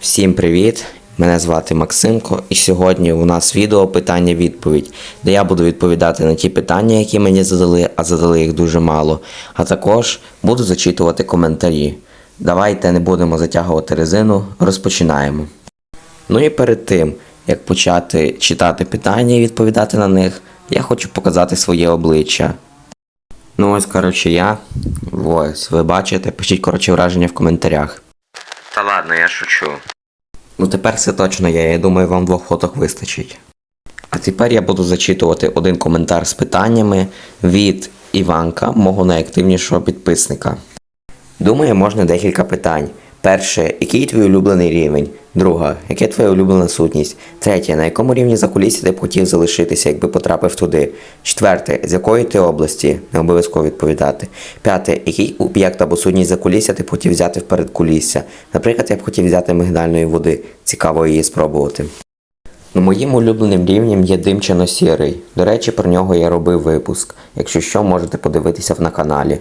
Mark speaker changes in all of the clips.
Speaker 1: Всім привіт! Мене звати Максимко, і сьогодні у нас відео питання-відповідь, де я буду відповідати на ті питання, які мені задали, а задали їх дуже мало. А також буду зачитувати коментарі. Давайте не будемо затягувати резину, розпочинаємо. Ну і перед тим, як почати читати питання і відповідати на них, я хочу показати своє обличчя. Ну ось, коротше, я. Ось, ви бачите, пишіть коротше враження в коментарях. Ладно, я шучу. Ну тепер все точно є, я думаю, вам двох фоток вистачить. А тепер я буду зачитувати один коментар з питаннями від Іванка, мого найактивнішого підписника. Думаю, можна декілька питань. Перше, який твій улюблений рівень? Друга, яка твоя улюблена сутність? Третє, на якому рівні закулісся ти б хотів залишитися, якби потрапив туди? Четверте, з якої ти області? Не обов'язково відповідати. П'яте, який об'єкт або сутність закулісся ти б хотів взяти вперед кулісся? Наприклад, я б хотів взяти мигдальної води. Цікаво її спробувати. Ну, моїм улюбленим рівнем є димчано-сірий. До речі, про нього я робив випуск. Якщо що, можете подивитися на каналі.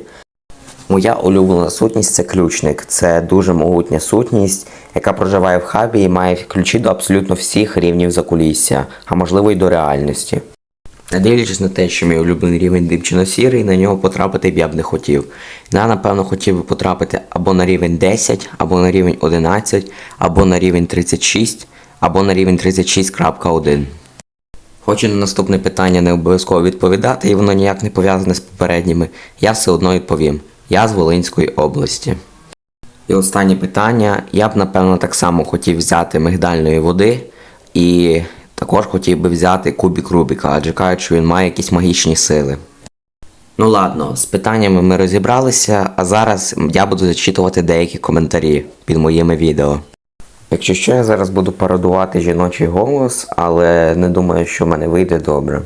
Speaker 1: Моя улюблена сутність це ключник. Це дуже могутня сутність, яка проживає в хабі і має ключі до абсолютно всіх рівнів закулісся, а можливо й до реальності. Не дивлячись на те, що мій улюблений рівень димчано-сірий, на нього потрапити б я б не хотів. Я, напевно, хотів би потрапити або на рівень 10, або на рівень 11, або на рівень 36, або на рівень 36.1. Хочу на наступне питання не обов'язково відповідати, і воно ніяк не пов'язане з попередніми. Я все одно відповім. Я з Волинської області. І останнє питання. Я б напевно так само хотів взяти мигдальної води і також хотів би взяти кубік Рубіка, адже кажуть, що він має якісь магічні сили. Ну ладно, з питаннями ми розібралися, а зараз я буду зачитувати деякі коментарі під моїми відео. Якщо що, я зараз буду пародувати жіночий голос, але не думаю, що в мене вийде добре.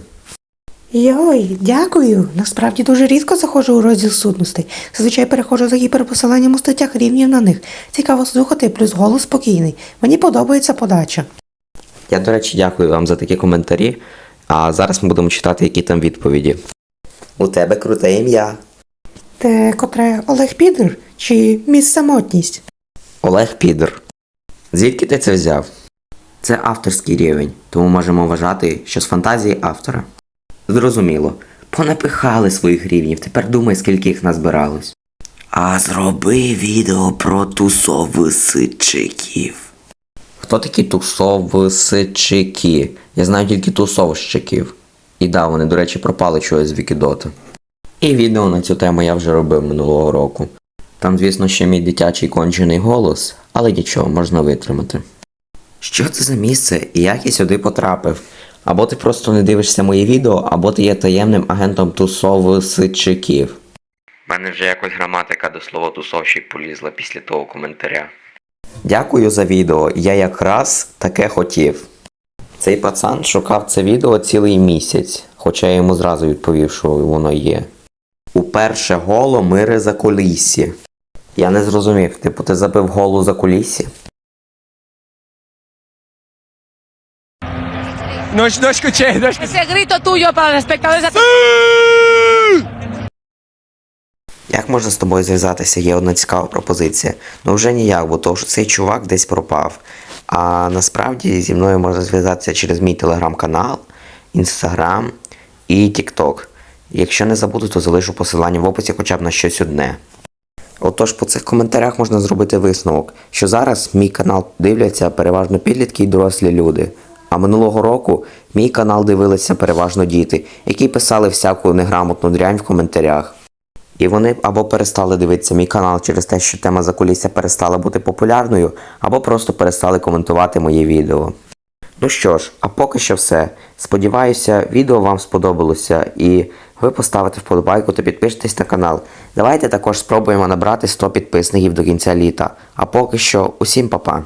Speaker 2: Йой, дякую. Насправді дуже рідко заходжу у розділ сутностей. Зазвичай переходжу за гіперпосиланням у статтях рівнів на них. Цікаво слухати, плюс голос спокійний. Мені подобається подача.
Speaker 1: Я, до речі, дякую вам за такі коментарі. А зараз ми будемо читати, які там відповіді. У тебе круте ім'я.
Speaker 2: Те, котре Олег Підер чи міс самотність?
Speaker 1: Олег Підер. Звідки ти це взяв? Це авторський рівень, тому можемо вважати, що з фантазії автора. Зрозуміло. Понапихали своїх рівнів, тепер думай, скільки їх назбиралось. А зроби відео про тусовисичиків. Хто такі тусовисичики? Я знаю тільки тусовщиків. І да, вони, до речі, пропали чогось з Вікідота. І відео на цю тему я вже робив минулого року. Там, звісно, ще мій дитячий кончений голос, але нічого, можна витримати. Що це за місце і як я сюди потрапив? Або ти просто не дивишся мої відео, або ти є таємним агентом тусовисичиків. У мене вже якось граматика до слова тусовщик полізла після того коментаря. Дякую за відео, я якраз таке хотів. Цей пацан шукав це відео цілий місяць, хоча я йому зразу відповів, що воно є. Уперше голо мири за кулісі. Я не зрозумів, типу, ти забив голу за кулісі?
Speaker 3: No, no escuché, no escuché.
Speaker 4: Ese grito tuyo para los espectadores.
Speaker 1: Як можна з тобою зв'язатися? Є одна цікава пропозиція. Ну вже ніяк, бо то цей чувак десь пропав. А насправді зі мною можна зв'язатися через мій телеграм-канал, інстаграм і тікток. Якщо не забуду, то залишу посилання в описі хоча б на щось одне. Отож, по цих коментарях можна зробити висновок, що зараз мій канал дивляться переважно підлітки і дорослі люди. А минулого року мій канал дивилися переважно діти, які писали всяку неграмотну дрянь в коментарях. І вони або перестали дивитися мій канал через те, що тема закулісся перестала бути популярною, або просто перестали коментувати мої відео. Ну що ж, а поки що все. Сподіваюся, відео вам сподобалося і ви поставите вподобайку та підпишетесь на канал. Давайте також спробуємо набрати 100 підписників до кінця літа. А поки що, усім па-па!